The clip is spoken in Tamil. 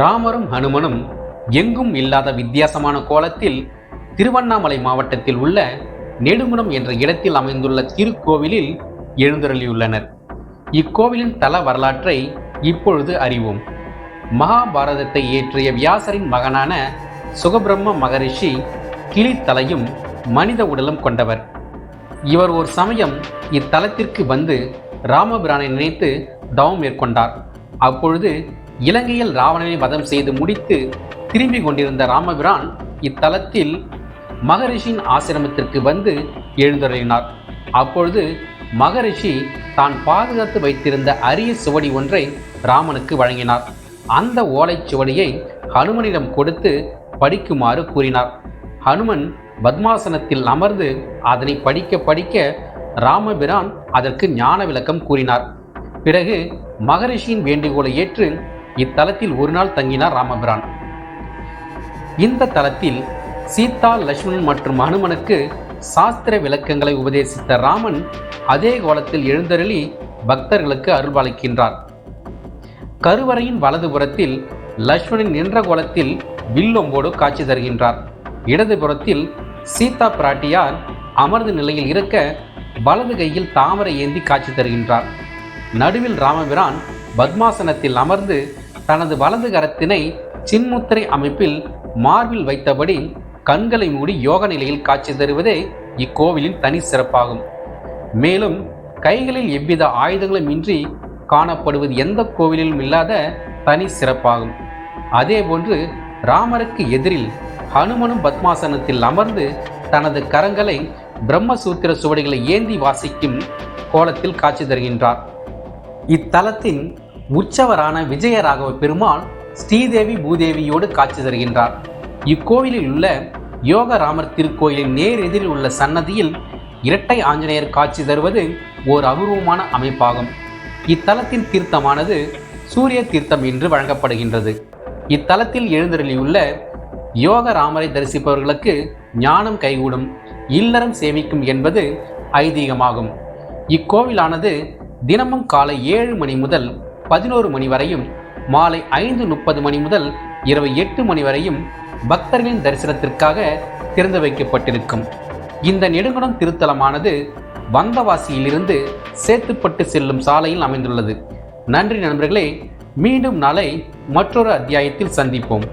ராமரும் ஹனுமனும் எங்கும் இல்லாத வித்தியாசமான கோலத்தில் திருவண்ணாமலை மாவட்டத்தில் உள்ள நெடுங்குணம் என்ற இடத்தில் அமைந்துள்ள திருக்கோவிலில் எழுந்தருளியுள்ளனர். இக்கோவிலின் தல வரலாற்றை இப்பொழுது அறிவோம். மகாபாரதத்தை இயற்றிய வியாசரின் மகனான சுகபிரம்ம மகரிஷி கிளித்தலையும் மனித உடலும் கொண்டவர். இவர் ஒரு சமயம் இத்தலத்திற்கு வந்து ராமபிரானை நினைத்து தவம் மேற்கொண்டார். அப்பொழுது இலங்கையில் ராவணனை வதம் செய்து முடித்து திரும்பி கொண்டிருந்த ராமபிரான் இத்தலத்தில் மகரிஷியின் ஆசிரமத்திற்கு வந்து எழுந்தருளினார். அப்பொழுது மகரிஷி தான் பாதுகாத்து வைத்திருந்த அரிய சுவடி ஒன்றை ராமனுக்கு வழங்கினார். அந்த ஓலைச் சுவடியை ஹனுமனிடம் கொடுத்து படிக்குமாறு கூறினார். ஹனுமன் பத்மாசனத்தில் அமர்ந்து அதனை படிக்க படிக்க ராமபிரான் அதற்கு ஞான விளக்கம் கூறினார். பிறகு மகரிஷியின் வேண்டுகோளை ஏற்று இத்தலத்தில் ஒரு நாள் தங்கினார் ராமபிரான். இந்த தலத்தில் சீதா லட்சுமணன் மற்றும் அனுமனுக்கு சாஸ்திர விளக்கங்களை உபதேசித்த ராமன் அதே கோலத்தில் எழுந்தருளி பக்தர்களுக்கு அருள்பாலிக்கின்றார் கருவறையின் வலதுபுறத்தில் லட்சுமணன் நின்ற கோலத்தில் வில்லொம்போடு காட்சி தருகின்றார். இடதுபுறத்தில் சீதா பிராட்டியார் அமர்ந்த நிலையில் இருக்க வலது கையில் தாமரை ஏந்தி காட்சி தருகின்றார். நடுவில் ராமபிரான் பத்மாசனத்தில் அமர்ந்து தனது வலது கரத்தினை சின்முத்திரை அமைப்பில் மார்பில் வைத்தபடி கண்களை மூடி யோக நிலையில் காட்சி தருவதே இக்கோவிலின் தனி சிறப்பாகும். மேலும் கைகளில் எவ்வித ஆயுதங்களும் இன்றி காணப்படுவது எந்த கோவிலிலும் இல்லாத தனி சிறப்பாகும். அதேபோன்று ராமருக்கு எதிரில் ஹனுமனும் பத்மாசனத்தில் அமர்ந்து தனது கரங்களை பிரம்மசூத்திர சுவடிகளை ஏந்தி வாசிக்கும் கோலத்தில் காட்சி தருகின்றார். இத்தலத்தின் உற்சவரான விஜயராகவ பெருமாள் ஸ்ரீதேவி பூதேவியோடு காட்சி தருகின்றார். இக்கோவிலில் உள்ள யோக ராமர் திருக்கோயிலின் நேர் எதிரில் உள்ள சன்னதியில் இரட்டை ஆஞ்சநேயர் காட்சி தருவது ஓர் அபூர்வமான அமைப்பாகும். இத்தலத்தின் தீர்த்தமானது சூரிய தீர்த்தம் என்று வழங்கப்படுகின்றது. இத்தலத்தில் எழுந்தருளியுள்ள யோக ராமரை தரிசிப்பவர்களுக்கு ஞானம் கைகூடும் இல்லறம் சேமிக்கும் என்பது ஐதீகமாகும். இக்கோவிலானது தினமும் காலை ஏழு மணி முதல் பதினோரு மணி வரையும் மாலை ஐந்து முப்பது மணி முதல் இரவு எட்டு மணி வரையும் பக்தர்களின் தரிசனத்திற்காக திறந்து வைக்கப்பட்டிருக்கும். இந்த நெடுங்குணம் திருத்தலமானது வந்தவாசியிலிருந்து சேத்துப்பட்டு செல்லும் சாலையில் அமைந்துள்ளது. நன்றி நண்பர்களே மீண்டும் நாளை மற்றொரு அத்தியாயத்தில் சந்திப்போம்.